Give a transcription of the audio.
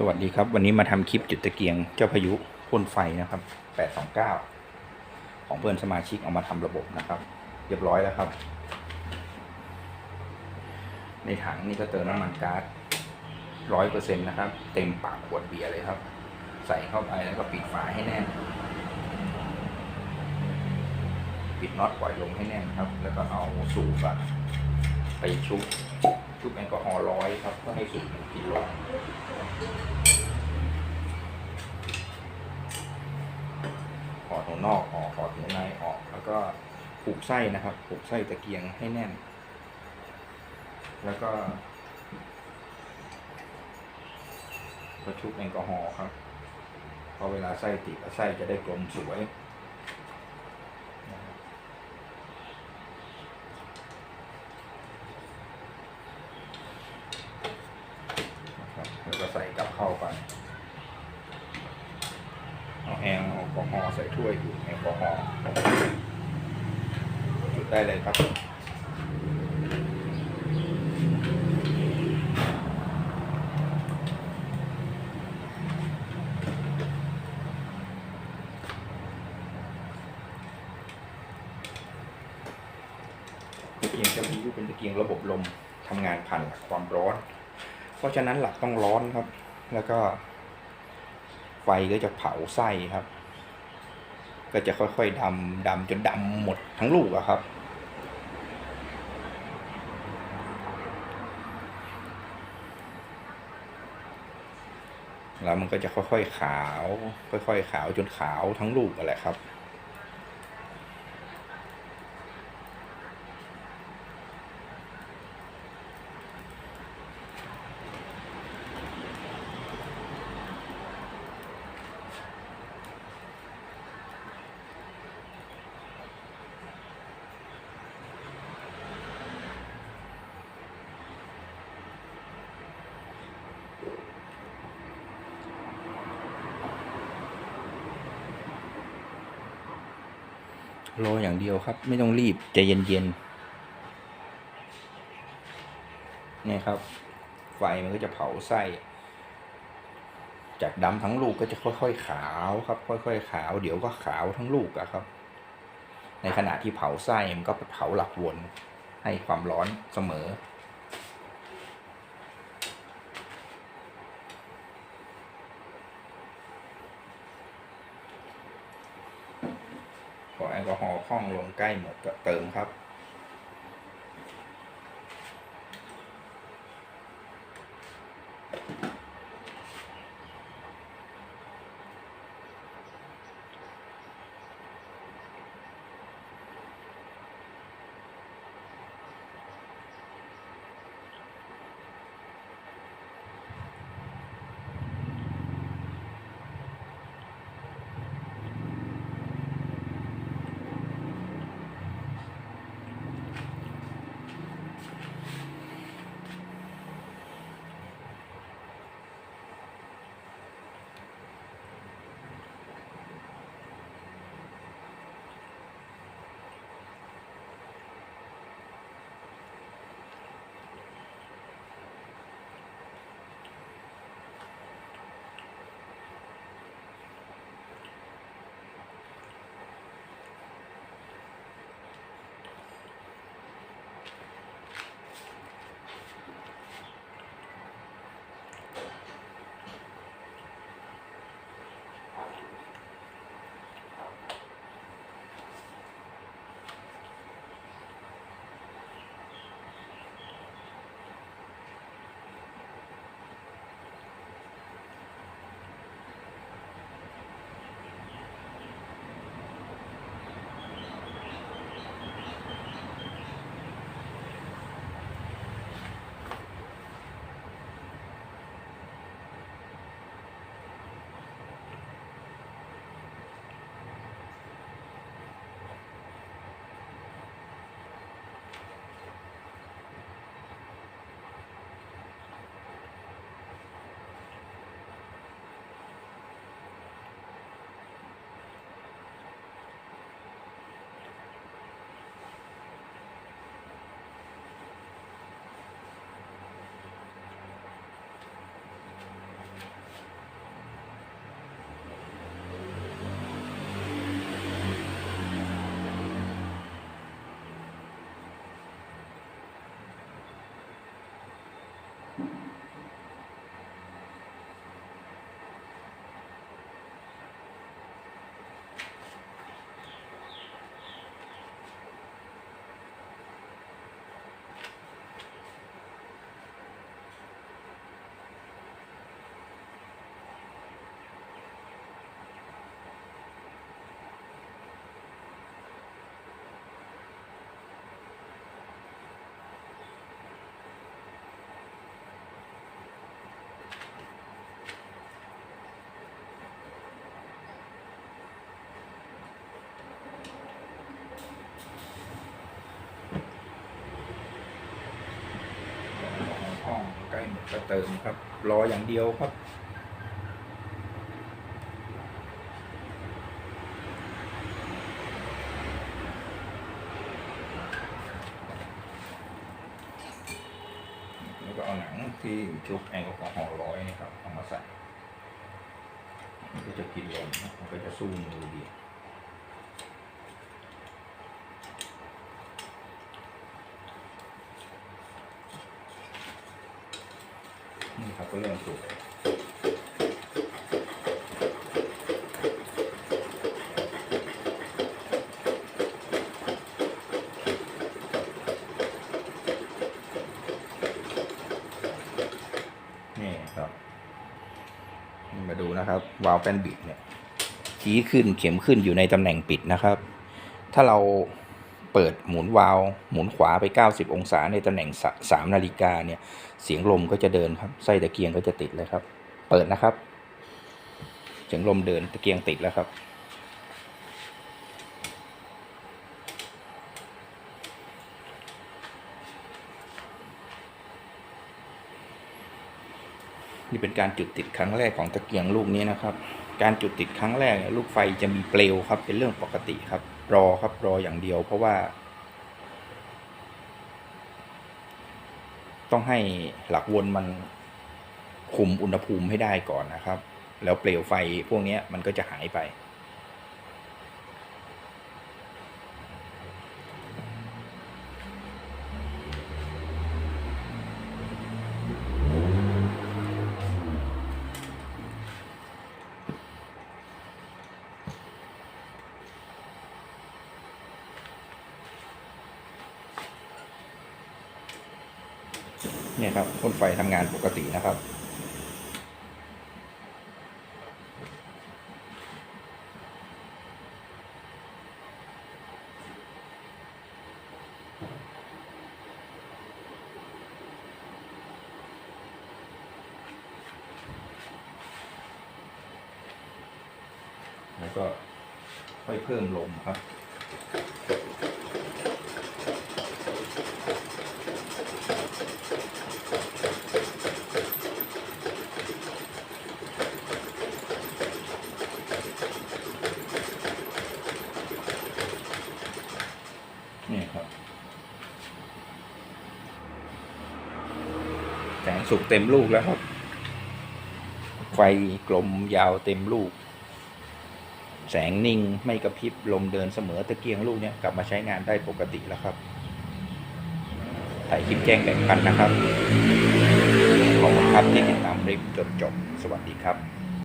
สวัสดีครับ วันนี้มาทำคลิปจุดตะเกียงเจ้าพายุพ่นไฟนะครับ 829 ของเพื่อนสมาชิกเอามาทำระบบนะครับ เรียบร้อยแล้วครับ ในถังนี่ก็เติมน้ำมันก๊าซร้อยเปอร์เซ็นต์นะครับ เต็มปากขวดเบียร์เลยครับ ใส่เข้าไปแล้วก็ปิดฝาให้แน่น ปิดน็อตปล่อยลมให้แน่นครับ แล้วก็เอาสูบไปชุบ ชุบแอลกอฮอล์ร้อยครับเพื่อให้สูบมันกินลงขอดหัวนอกออกขอดหัวในออกแล้วก็ผูกไส้นะครับ ผูกไส้ตะเกียงให้แน่น แล้วก็ก็ชุบแอลกอฮอล์ครับพราะเวลาไส้ติดไส้จะได้กลมสวยนะครับแล้วก็ใส่กลับเข้าไป เอาแอลกอฮอล์ใส่ถ้วยอยู่แอลกอฮอล์จุด ได้เลยครับ ตะเกียงจะมีเป็นตะเกียงระบบลมทำงานผ่านหลักความร้อน เพราะฉะนั้นหลักต้องร้อนครับ แล้วก็ ไฟก็จะเผาไส้ครับ ก็จะค่อยๆดำดำจนดำหมดทั้งลูกอะครับ แล้วมันก็จะค่อยๆขาว ค่อยๆขาวจนขาวทั้งลูกอะแหละครับ รออย่างเดียวครับ ไม่ต้องรีบใจเย็นๆนี่ครับ ไฟมันก็จะเผาไส้ จากดำทั้งลูกก็จะค่อย ๆ ขาวครับ ค่อย ๆ ขาว เดี๋ยวก็ขาวทั้งลูกอะครับ ในขณะที่เผาไส้มันก็ไปเผาหลักวนให้ความร้อนเสมอ พอแอลกอฮอล์คล่องลงใกล้หมดก็เติมครับ เติมครับ รออย่างเดียวครับ แล้วก็เอาหนังที่ชุบแอลกอฮอล์ร้อยนี่ครับเอามาใส่ มันก็จะกินลมมันก็จะสู้มือดี นี่ครับก็เริ่มสุกนี่ครับมาดูนะครับวาล์วแป้นบิดเนี่ยชี้ขึ้นเข็มขึ้นอยู่ในตำแหน่งปิดนะครับ ถ้าเรา เปิดหมุนวาล์วหมุนขวาไป 90 องศาในตำแหน่งสามนาฬิกาเนี่ยเสียงลมก็จะเดินครับไส้ตะเกียงก็จะติดเลยครับ เปิดนะครับ เสียงลมเดินตะเกียงติดแล้วครับนี่เป็นการจุดติดครั้งแรกของตะเกียงลูกนี้นะครับ การจุดติดครั้งแรกเนี่ยลูกไฟจะมีเปลวครับ เป็นเรื่องปกติครับ รอครับรออย่างเดียว เพราะว่า ต้องให้หลักวนมันคุมอุณหภูมิให้ได้ก่อนนะครับ แล้วเปลวไฟพวกนี้มันก็จะหายไป เนี่ยครับพ่นไฟทำงานปกตินะครับ แล้วก็ค่อยเพิ่มลมครับ นี่ครับ แสง สุกเต็มลูกแล้วครับ ไฟกลมยาวเต็มลูก แสงนิ่งไม่กระพริบลมเดินเสมอตะเกียงลูกเนี้ยกลับมาใช้งานได้ปกติแล้วครับถ่ายคลิปแจ้งแบ่งปันนะครับ ขอบคุณครับที่ติดตามคลิปจนจบ สวัสดีครับ